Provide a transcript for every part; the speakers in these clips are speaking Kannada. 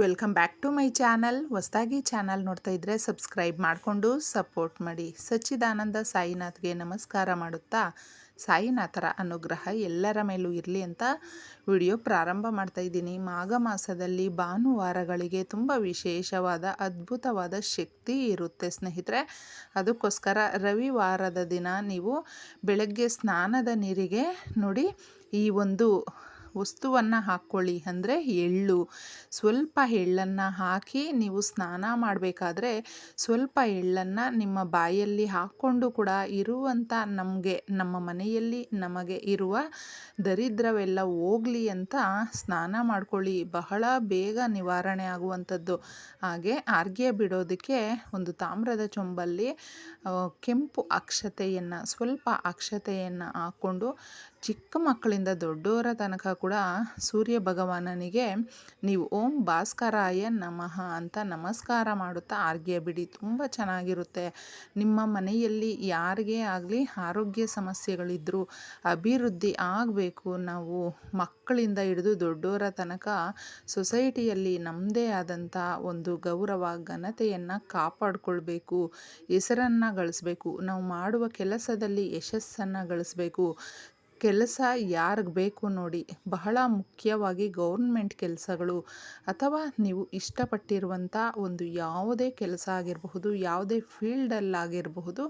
Welcome back to my channel. ಹೊಸದಾಗಿ ಚಾನಲ್ ನೋಡ್ತಾ ಇದ್ದರೆ ಸಬ್ಸ್ಕ್ರೈಬ್ ಮಾಡಿಕೊಂಡು ಸಪೋರ್ಟ್ ಮಾಡಿ. ಸಚ್ಚಿದಾನಂದ ಸಾಯಿನಾಥ್ಗೆ ನಮಸ್ಕಾರ ಮಾಡುತ್ತಾ? ಸಾಯಿನಾಥರ ಅನುಗ್ರಹ ಎಲ್ಲರ ಮೇಲೂ ಇರಲಿ ಅಂತ ವಿಡಿಯೋ ಪ್ರಾರಂಭ ಮಾಡ್ತಾ ಇದ್ದೀನಿ. ಮಾಘ ಮಾಸದಲ್ಲಿ ಭಾನುವಾರಗಳಿಗೆ ತುಂಬ ವಿಶೇಷವಾದ, ಅದ್ಭುತವಾದ ಶಕ್ತಿ ಇರುತ್ತೆ ಸ್ನೇಹಿತರೆ. ಅದಕ್ಕೋಸ್ಕರ ರವಿವಾರದ ದಿನ ನೀವು ಬೆಳಗ್ಗೆ ಸ್ನಾನದ ನೀರಿಗೆ ನೋಡಿ ಈ ಒಂದು ವಸ್ತುವನ್ನು ಹಾಕ್ಕೊಳ್ಳಿ. ಅಂದರೆ ಎಳ್ಳು. ಸ್ವಲ್ಪ ಎಳ್ಳನ್ನು ಹಾಕಿ ನೀವು ಸ್ನಾನ ಮಾಡಬೇಕಾದ್ರೆ ಸ್ವಲ್ಪ ಎಳ್ಳನ್ನು ನಿಮ್ಮ ಬಾಯಲ್ಲಿ ಹಾಕ್ಕೊಂಡು ಕೂಡ ಇರುವಂಥ ನಮಗೆ, ನಮ್ಮ ಮನೆಯಲ್ಲಿ ನಮಗೆ ಇರುವ ದರಿದ್ರವೆಲ್ಲ ಹೋಗಲಿ ಅಂತ ಸ್ನಾನ ಮಾಡ್ಕೊಳ್ಳಿ. ಬಹಳ ಬೇಗ ನಿವಾರಣೆ ಆಗುವಂಥದ್ದು. ಹಾಗೆ ಆರ್ಗೆ ಬಿಡೋದಕ್ಕೆ ಒಂದು ತಾಮ್ರದ ಚೊಂಬಲ್ಲಿ ಕೆಂಪು ಅಕ್ಷತೆಯನ್ನು, ಸ್ವಲ್ಪ ಅಕ್ಷತೆಯನ್ನು ಹಾಕ್ಕೊಂಡು ಚಿಕ್ಕ ಮಕ್ಕಳಿಂದ ದೊಡ್ಡವರ ತನಕ ಕೂಡ ಸೂರ್ಯ ಭಗವಾನನಿಗೆ ನೀವು ಓಂ ಭಾಸ್ಕರಾಯ ನಮಃ ಅಂತ ನಮಸ್ಕಾರ ಮಾಡುತ್ತಾ ಆರ್ಗ್ಯ ಬಿಡಿ. ತುಂಬ ಚೆನ್ನಾಗಿರುತ್ತೆ. ನಿಮ್ಮ ಮನೆಯಲ್ಲಿ ಯಾರಿಗೇ ಆಗಲಿ ಆರೋಗ್ಯ ಸಮಸ್ಯೆಗಳಿದ್ದರೂ ಅಭಿವೃದ್ಧಿ ಆಗಬೇಕು, ನಾವು ಮಕ್ಕಳಿಂದ ಹಿಡಿದು ದೊಡ್ಡವರ ತನಕ ಸೊಸೈಟಿಯಲ್ಲಿ ನಮ್ಮದೇ ಆದಂಥ ಒಂದು ಗೌರವ, ಘನತೆಯನ್ನು ಕಾಪಾಡಿಕೊಳ್ಬೇಕು, ಹೆಸರನ್ನು ಗಳಿಸ್ಬೇಕು. ನಾವು ಮಾಡುವ ಕೆಲಸದಲ್ಲಿ ಯಶಸ್ಸನ್ನು ಗಳಿಸ್ಬೇಕು. ಕೆಲಸ ಯಾರಿಗೆ ಬೇಕು ನೋಡಿ, ಬಹಳ ಮುಖ್ಯವಾಗಿ ಗೌರ್ಮೆಂಟ್ ಕೆಲಸಗಳು. ಅಥವಾ ನೀವು ಇಷ್ಟಪಟ್ಟಿರುವಂಥ ಒಂದು ಯಾವುದೇ ಕೆಲಸ ಆಗಿರಬಹುದು, ಯಾವುದೇ ಫೀಲ್ಡಲ್ಲಾಗಿರಬಹುದು,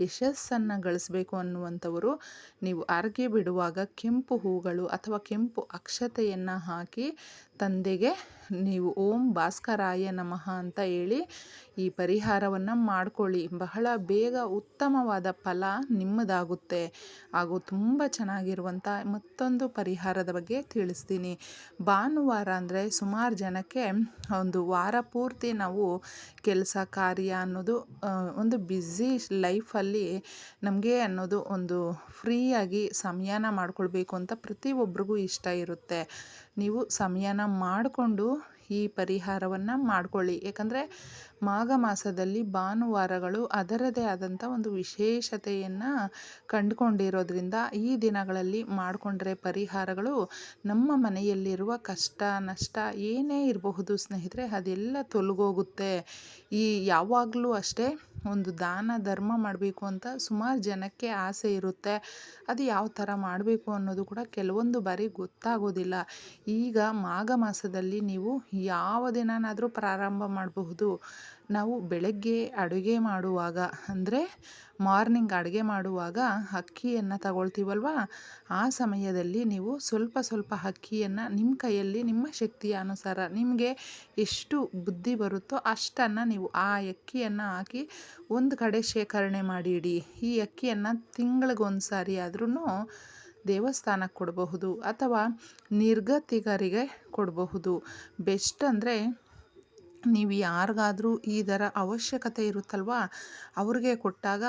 ಯಶಸ್ಸನ್ನು ಗಳಿಸಬೇಕು ಅನ್ನುವಂಥವರು ನೀವು ಅರ್ಗೆ ಬಿಡುವಾಗ ಕೆಂಪು ಹೂಗಳು ಅಥವಾ ಕೆಂಪು ಅಕ್ಷತೆಯನ್ನು ಹಾಕಿ ತಂದೆಗೆ ನೀವು ಓಂ ಭಾಸ್ಕರಾಯ ನಮಃ ಅಂತ ಹೇಳಿ ಈ ಪರಿಹಾರವನ್ನು ಮಾಡ್ಕೊಳ್ಳಿ. ಬಹಳ ಬೇಗ ಉತ್ತಮವಾದ ಫಲ ನಿಮ್ಮದಾಗುತ್ತೆ. ಹಾಗೂ ತುಂಬ ಚೆನ್ನಾಗಿರುವಂಥ ಮತ್ತೊಂದು ಪರಿಹಾರದ ಬಗ್ಗೆ ತಿಳಿಸ್ತೀನಿ. ಭಾನುವಾರ ಅಂದರೆ ಸುಮಾರು ಜನಕ್ಕೆ ಒಂದು ವಾರ ಪೂರ್ತಿ ನಾವು ಕೆಲಸ, ಕಾರ್ಯ ಅನ್ನೋದು ಒಂದು ಬ್ಯುಸಿ ಲೈಫಲ್ಲಿ ನಮಗೆ ಅನ್ನೋದು ಒಂದು ಫ್ರೀಯಾಗಿ ಸಮಯನ ಮಾಡ್ಕೊಳ್ಬೇಕು ಅಂತ ಪ್ರತಿಯೊಬ್ಬರಿಗೂ ಇಷ್ಟ ಇರುತ್ತೆ. ನೀವು ಸಮಯನ ಮಾಡಿಕೊಂಡು ಈ ಪರಿಹಾರವನ್ನು ಮಾಡಿಕೊಳ್ಳಿ. ಏಕೆಂದರೆ ಮಾಘ ಮಾಸದಲ್ಲಿ ಭಾನುವಾರಗಳು ಅದರದೇ ಆದಂಥ ಒಂದು ವಿಶೇಷತೆಯನ್ನು ಕಂಡುಕೊಂಡಿರೋದ್ರಿಂದ ಈ ದಿನಗಳಲ್ಲಿ ಮಾಡಿಕೊಂಡ್ರೆ ಪರಿಹಾರಗಳು ನಮ್ಮ ಮನೆಯಲ್ಲಿರುವ ಕಷ್ಟ, ನಷ್ಟ ಏನೇ ಇರಬಹುದು ಸ್ನೇಹಿತರೆ, ಅದೆಲ್ಲ ತೊಲಗೋಗುತ್ತೆ. ಈ ಯಾವಾಗಲೂ ಅಷ್ಟೇ ಒಂದು ದಾನ, ಧರ್ಮ ಮಾಡಬೇಕು ಅಂತ ಸುಮಾರು ಜನಕ್ಕೆ ಆಸೆ ಇರುತ್ತೆ. ಅದು ಯಾವ ಥರ ಮಾಡಬೇಕು ಅನ್ನೋದು ಕೂಡ ಕೆಲವೊಂದು ಬಾರಿ ಗೊತ್ತಾಗೋದಿಲ್ಲ. ಈಗ ಮಾಘ ಮಾಸದಲ್ಲಿ ನೀವು ಯಾವ ದಿನನಾದರೂ ಪ್ರಾರಂಭ ಮಾಡಬಹುದು. ನಾವು ಬೆಳಗ್ಗೆ ಅಡುಗೆ ಮಾಡುವಾಗ, ಅಂದರೆ ಮಾರ್ನಿಂಗ್ ಅಡುಗೆ ಮಾಡುವಾಗ ಅಕ್ಕಿಯನ್ನು ತಗೊಳ್ತೀವಲ್ವ? ಆ ಸಮಯದಲ್ಲಿ ನೀವು ಸ್ವಲ್ಪ ಸ್ವಲ್ಪ ಅಕ್ಕಿಯನ್ನು ನಿಮ್ಮ ಕೈಯಲ್ಲಿ, ನಿಮ್ಮ ಶಕ್ತಿಯ ಅನುಸಾರ ನಿಮಗೆ ಎಷ್ಟು ಬುದ್ಧಿ ಬರುತ್ತೋ ಅಷ್ಟನ್ನು ನೀವು ಆ ಅಕ್ಕಿಯನ್ನು ಹಾಕಿ ಒಂದು ಕಡೆ ಶೇಖರಣೆ ಮಾಡಿ ಇಡಿ ಈ ಅಕ್ಕಿಯನ್ನು ತಿಂಗಳಿಗೊಂದು ಸಾರಿ ಆದ್ರೂ ದೇವಸ್ಥಾನಕ್ಕೆ ಕೊಡಬಹುದು ಅಥವಾ ನಿರ್ಗತಿಕರಿಗೆ ಕೊಡಬಹುದು. ಬೆಸ್ಟ್ ಅಂದರೆ ನೀವು ಯಾರಿಗಾದರೂ ಈ ಥರ ಅವಶ್ಯಕತೆ ಇರುತ್ತಲ್ವ? ಅವ್ರಿಗೆ ಕೊಟ್ಟಾಗ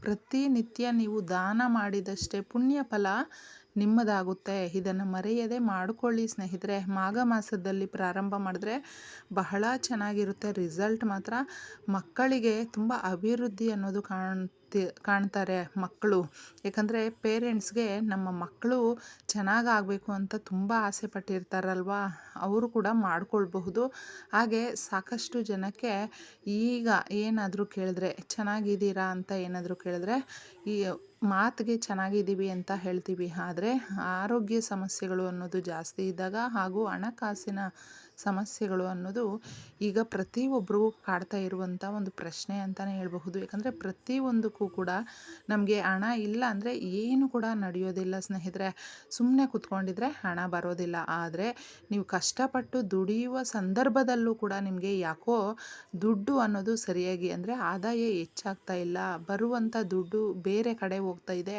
ಪ್ರತಿನಿತ್ಯ ನೀವು ದಾನ ಮಾಡಿದಷ್ಟೇ ಪುಣ್ಯ ಫಲ ನಿಮ್ಮದಾಗುತ್ತೆ. ಇದನ್ನು ಮರೆಯದೆ ಮಾಡಿಕೊಳ್ಳಿ ಸ್ನೇಹಿತರೆ. ಮಾಘ ಮಾಸದಲ್ಲಿ ಪ್ರಾರಂಭ ಮಾಡಿದ್ರೆ ಬಹಳ ಚೆನ್ನಾಗಿರುತ್ತೆ. ರಿಸಲ್ಟ್ ಮಾತ್ರ ಮಕ್ಕಳಿಗೆ ತುಂಬ ಅಭಿವೃದ್ಧಿ ಅನ್ನೋದು ಕಾಣ್ತಿ, ಕಾಣ್ತಾರೆ ಮಕ್ಕಳು. ಯಾಕಂದರೆ ಪೇರೆಂಟ್ಸ್ಗೆ ನಮ್ಮ ಮಕ್ಕಳು ಚೆನ್ನಾಗಾಗಬೇಕು ಅಂತ ತುಂಬ ಆಸೆ ಪಟ್ಟಿರ್ತಾರಲ್ವಾ? ಅವರು ಕೂಡ ಮಾಡಿಕೊಳ್ಬಹುದು. ಹಾಗೆ ಸಾಕಷ್ಟು ಜನಕ್ಕೆ ಈಗ ಏನಾದರೂ ಕೇಳಿದ್ರೆ, ಚೆನ್ನಾಗಿದ್ದೀರಾ? ಅಂತ ಏನಾದರೂ ಕೇಳಿದ್ರೆ, ಈ ಮಾತಿಗೆ ಚೆನ್ನಾಗಿದ್ದೀವಿ ಅಂತ ಹೇಳ್ತೀವಿ. ಆದರೆ ಆರೋಗ್ಯ ಸಮಸ್ಯೆಗಳು ಅನ್ನೋದು ಜಾಸ್ತಿ ಇದ್ದಾಗ ಹಾಗೂ ಹಣಕಾಸಿನ ಸಮಸ್ಯೆಗಳು ಅನ್ನೋದು ಈಗ ಪ್ರತಿಯೊಬ್ಬರಿಗೂ ಕಾಡ್ತಾ ಇರುವಂಥ ಒಂದು ಪ್ರಶ್ನೆ ಅಂತಲೇ ಹೇಳಬಹುದು. ಯಾಕಂದರೆ ಪ್ರತಿಯೊಂದಕ್ಕೂ ಕೂಡ ನಮಗೆ ಹಣ ಇಲ್ಲ ಅಂದರೆ ಏನು ಕೂಡ ನಡೆಯೋದಿಲ್ಲ ಸ್ನೇಹಿತರೆ. ಸುಮ್ಮನೆ ಕೂತ್ಕೊಂಡಿದ್ರೆ ಹಣ ಬರೋದಿಲ್ಲ. ಆದರೆ ನೀವು ಕಷ್ಟಪಟ್ಟು ದುಡಿಯುವ ಸಂದರ್ಭದಲ್ಲೂ ಕೂಡ ನಿಮಗೆ ಯಾಕೋ ದುಡ್ಡು ಅನ್ನೋದು ಸರಿಯಾಗಿ ಅಂದರೆ ಆದಾಯ ಹೆಚ್ಚಾಗ್ತಾ ಇಲ್ಲ. ಬರುವಂಥ ದುಡ್ಡು ಬೇರೆ ಕಡೆ ಹೋಗ್ತಾ ಇದೆ.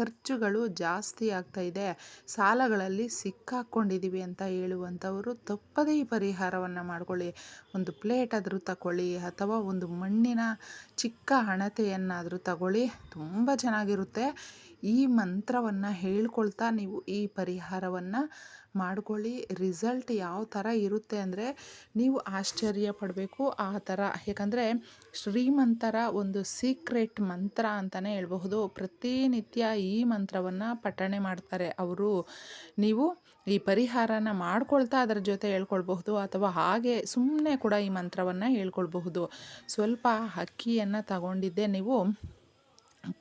ಖರ್ಚುಗಳು ಜಾಸ್ತಿ ಆಗ್ತಾ ಇದೆ. ಸಾಲಗಳಲ್ಲಿ ಸಿಕ್ಕಾಕ್ಕೊಂಡಿದ್ದೀವಿ ಅಂತ ಹೇಳುವಂಥವರು ತಪ್ಪದೇ ಈ ಪರಿಹಾರವನ್ನು ಮಾಡ್ಕೊಳ್ಳಿ. ಒಂದು ಪ್ಲೇಟ್ ಆದರೂ ತಗೊಳ್ಳಿ ಅಥವಾ ಒಂದು ಮಣ್ಣಿನ ಚಿಕ್ಕ ಹಣತೆಯನ್ನಾದರೂ ತಗೊಳ್ಳಿ. ತುಂಬ ಚೆನ್ನಾಗಿರುತ್ತೆ. ಈ ಮಂತ್ರವನ್ನು ಹೇಳ್ಕೊಳ್ತಾ ನೀವು ಈ ಪರಿಹಾರವನ್ನು ಮಾಡ್ಕೊಳ್ಳಿ. ರಿಸಲ್ಟ್ ಯಾವ ಥರ ಇರುತ್ತೆ ಅಂದರೆ ನೀವು ಆಶ್ಚರ್ಯ ಪಡಬೇಕು ಆ ಥರ ಯಾಕಂದರೆ ಶ್ರೀಮಂತರ ಒಂದು ಸೀಕ್ರೆಟ್ ಮಂತ್ರ ಅಂತಲೇ ಹೇಳಬಹುದು. ಪ್ರತಿನಿತ್ಯ ಈ ಮಂತ್ರವನ್ನು ಪಠಣೆ ಮಾಡ್ತಾರೆ ಅವರು. ನೀವು ಈ ಪರಿಹಾರನ ಮಾಡ್ಕೊಳ್ತಾ ಅದರ ಜೊತೆ ಹೇಳ್ಕೊಳ್ಬಹುದು ಅಥವಾ ಹಾಗೆ ಸುಮ್ಮನೆ ಕೂಡ ಈ ಮಂತ್ರವನ್ನು ಹೇಳ್ಕೊಳ್ಬಹುದು. ಸ್ವಲ್ಪ ಅಕ್ಕಿಯನ್ನು ತಗೊಂಡಿದ್ದೆ ನೀವು.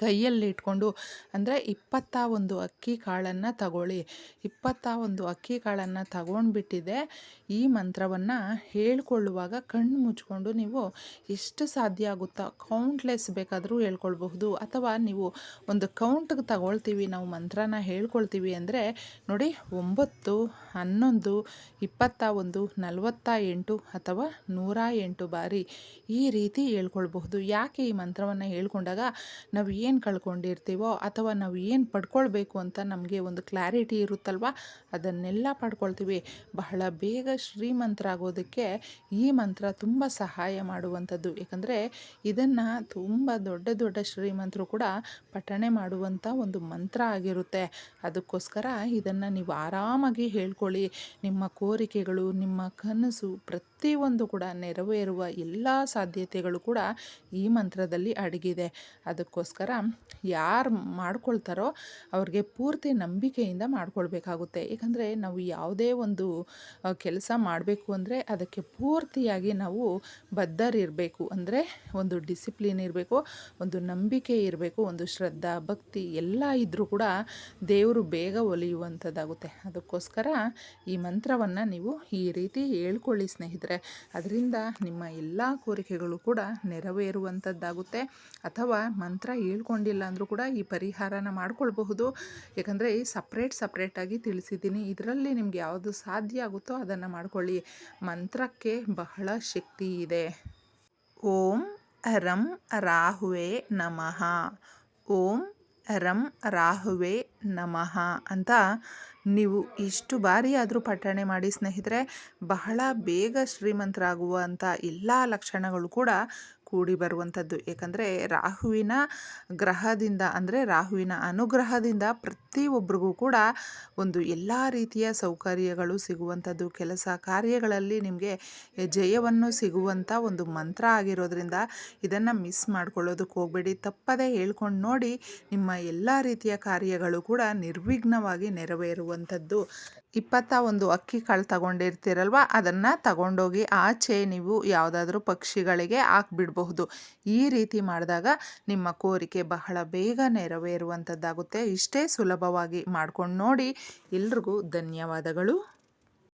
ಕೈಯಲ್ಲಿ ಇಟ್ಕೊಂಡು, ಅಂದರೆ ಇಪ್ಪತ್ತ ಒಂದು ಅಕ್ಕಿ ಕಾಳನ್ನು ತಗೊಳ್ಳಿ. ಇಪ್ಪತ್ತ ಒಂದು ಅಕ್ಕಿ ಕಾಳನ್ನು ತಗೊಂಡ್ಬಿಟ್ಟಿದೆ. ಈ ಮಂತ್ರವನ್ನು ಹೇಳ್ಕೊಳ್ಳುವಾಗ ಕಣ್ಣು ಮುಚ್ಕೊಂಡು ನೀವು ಎಷ್ಟು ಸಾಧ್ಯ ಆಗುತ್ತಾ? ಕೌಂಟ್ಲೆಸ್ ಬೇಕಾದರೂ ಹೇಳ್ಕೊಳ್ಬಹುದು. ಅಥವಾ ನೀವು ಒಂದು ಕೌಂಟ್ಗೆ ತಗೊಳ್ತೀವಿ, ನಾವು ಮಂತ್ರನ ಹೇಳ್ಕೊಳ್ತೀವಿ ಅಂದರೆ, ನೋಡಿ, ಒಂಬತ್ತು, ಹನ್ನೊಂದು, ಇಪ್ಪತ್ತ ಒಂದು, ನಲವತ್ತ ಎಂಟು ಅಥವಾ ನೂರ ಎಂಟು ಬಾರಿ ಈ ರೀತಿ ಹೇಳ್ಕೊಳ್ಬಹುದು. ಯಾಕೆ ಈ ಮಂತ್ರವನ್ನು ಹೇಳ್ಕೊಂಡಾಗ ನಾವು ಏನು ಕಳ್ಕೊಂಡಿರ್ತೀವೋ ಅಥವಾ ನಾವು ಏನು ಪಡ್ಕೊಳ್ಬೇಕು ಅಂತ ನಮಗೆ ಒಂದು ಕ್ಲಾರಿಟಿ ಇರುತ್ತಲ್ವ? ಅದನ್ನೆಲ್ಲ ಪಡ್ಕೊಳ್ತೀವಿ. ಬಹಳ ಬೇಗ ಶ್ರೀಮಂತರಾಗೋದಕ್ಕೆ ಈ ಮಂತ್ರ ತುಂಬ ಸಹಾಯ ಮಾಡುವಂಥದ್ದು. ಯಾಕಂದರೆ ಇದನ್ನು ತುಂಬ ದೊಡ್ಡ ದೊಡ್ಡ ಶ್ರೀಮಂತರು ಕೂಡ ಪಠಣೆ ಮಾಡುವಂಥ ಒಂದು ಮಂತ್ರ ಆಗಿರುತ್ತೆ. ಅದಕ್ಕೋಸ್ಕರ ಇದನ್ನು ನೀವು ಆರಾಮಾಗಿ ಹೇಳ್ಕೊಳ್ಳಿ. ನಿಮ್ಮ ಕೋರಿಕೆಗಳು, ನಿಮ್ಮ ಕನಸು ಪ್ರತಿಯೊಂದು ಕೂಡ ನೆರವೇರುವ ಎಲ್ಲ ಸಾಧ್ಯತೆಗಳು ಕೂಡ ಈ ಮಂತ್ರದಲ್ಲಿ ಅಡಗಿದೆ. ಅದಕ್ಕೋಸ್ಕರ ಯಾರು ಮಾಡ್ಕೊಳ್ತಾರೋ ಅವ್ರಿಗೆ ಪೂರ್ತಿ ನಂಬಿಕೆಯಿಂದ ಮಾಡ್ಕೊಳ್ಬೇಕಾಗುತ್ತೆ. ಏಕೆಂದರೆ ನಾವು ಯಾವುದೇ ಒಂದು ಕೆಲಸ ಮಾಡಬೇಕು ಅಂದರೆ ಅದಕ್ಕೆ ಪೂರ್ತಿಯಾಗಿ ನಾವು ಬದ್ಧರಿರಬೇಕು ಅಂದರೆ ಒಂದು ಡಿಸಿಪ್ಲಿನ್ ಇರಬೇಕು, ಒಂದು ನಂಬಿಕೆ ಇರಬೇಕು, ಒಂದು ಶ್ರದ್ಧಾ, ಭಕ್ತಿ ಎಲ್ಲ ಇದ್ದರೂ ಕೂಡ ದೇವರು ಬೇಗ ಒಲಿಯುವಂಥದ್ದಾಗುತ್ತೆ. ಅದಕ್ಕೋಸ್ಕರ ಈ ಮಂತ್ರವನ್ನು ನೀವು ಈ ರೀತಿ ಹೇಳ್ಕೊಳ್ಳಿ ಸ್ನೇಹಿತರೆ. ಅದರಿಂದ ನಿಮ್ಮ ಎಲ್ಲ ಕೋರಿಕೆಗಳು ಕೂಡ ನೆರವೇರುವಂಥದ್ದಾಗುತ್ತೆ ಅಥವಾ ಮಂತ್ರ ಹೇಳ್ಕೊಂಡಿಲ್ಲ ಅಂದರೂ ಕೂಡ ಈ ಪರಿಹಾರನ ಮಾಡ್ಕೊಳ್ಬಹುದು. ಯಾಕಂದರೆ ಸಪ್ರೇಟ್ ಸಪ್ರೇಟಾಗಿ ತಿಳಿಸಿದ್ದೀನಿ. ಇದರಲ್ಲಿ ನಿಮ್ಗೆ ಯಾವುದು ಸಾಧ್ಯ ಆಗುತ್ತೋ ಅದನ್ನು ಮಾಡ್ಕೊಳ್ಳಿ. ಮಂತ್ರಕ್ಕೆ ಬಹಳ ಶಕ್ತಿ ಇದೆ. ಓಂ ರಂ ರಾಹುವೆ ನಮಃ. ಓಂ ರಂ ರಾಹುವೆ ನಮಃ ಅಂತ ನೀವು ಇಷ್ಟು ಬಾರಿ ಆದರೂ ಪಠಣೆ ಮಾಡಿ ಸ್ನೇಹಿತರೆ, ಬಹಳ ಬೇಗ ಶ್ರೀಮಂತರಾಗುವಂಥ ಎಲ್ಲ ಲಕ್ಷಣಗಳು ಕೂಡ ಕೂಡಿ ಬರುವಂಥದ್ದು. ಏಕೆಂದರೆ ರಾಹುವಿನ ಗ್ರಹದಿಂದ ಅಂದರೆ ರಾಹುವಿನ ಅನುಗ್ರಹದಿಂದ ಪ್ರತಿಯೊಬ್ಬರಿಗೂ ಕೂಡ ಒಂದು ಎಲ್ಲ ರೀತಿಯ ಸೌಕರ್ಯಗಳು ಸಿಗುವಂಥದ್ದು. ಕೆಲಸ ಕಾರ್ಯಗಳಲ್ಲಿ ನಿಮಗೆ ಜಯವನ್ನು ಸಿಗುವಂಥ ಒಂದು ಮಂತ್ರ ಆಗಿರೋದ್ರಿಂದ ಇದನ್ನು ಮಿಸ್ ಮಾಡ್ಕೊಳ್ಳೋದಕ್ಕೆ ಹೋಗಬೇಡಿ. ತಪ್ಪದೇ ಹೇಳ್ಕೊಂಡು ನೋಡಿ ನಿಮ್ಮ ಎಲ್ಲ ರೀತಿಯ ಕಾರ್ಯಗಳು ಕೂಡ ನಿರ್ವಿಘ್ನವಾಗಿ ನೆರವೇರುವಂಥದ್ದು. ಇಪ್ಪತ್ತ ಒಂದು ಅಕ್ಕಿ ಕಾಳು ತಗೊಂಡಿರ್ತೀರಲ್ವ? ಅದನ್ನು ತಗೊಂಡೋಗಿ ಆಚೆ ನೀವು ಯಾವುದಾದ್ರೂ ಪಕ್ಷಿಗಳಿಗೆ ಹಾಕ್ಬಿಡ್ಬಹುದು. ಈ ರೀತಿ ಮಾಡಿದಾಗ ನಿಮ್ಮ ಕೋರಿಕೆ ಬಹಳ ಬೇಗ ನೆರವೇರುವಂಥದ್ದಾಗುತ್ತೆ ಇಷ್ಟೇ ಸುಲಭವಾಗಿ ಮಾಡ್ಕೊಂಡು ನೋಡಿ. ಎಲ್ರಿಗೂ ಧನ್ಯವಾದಗಳು.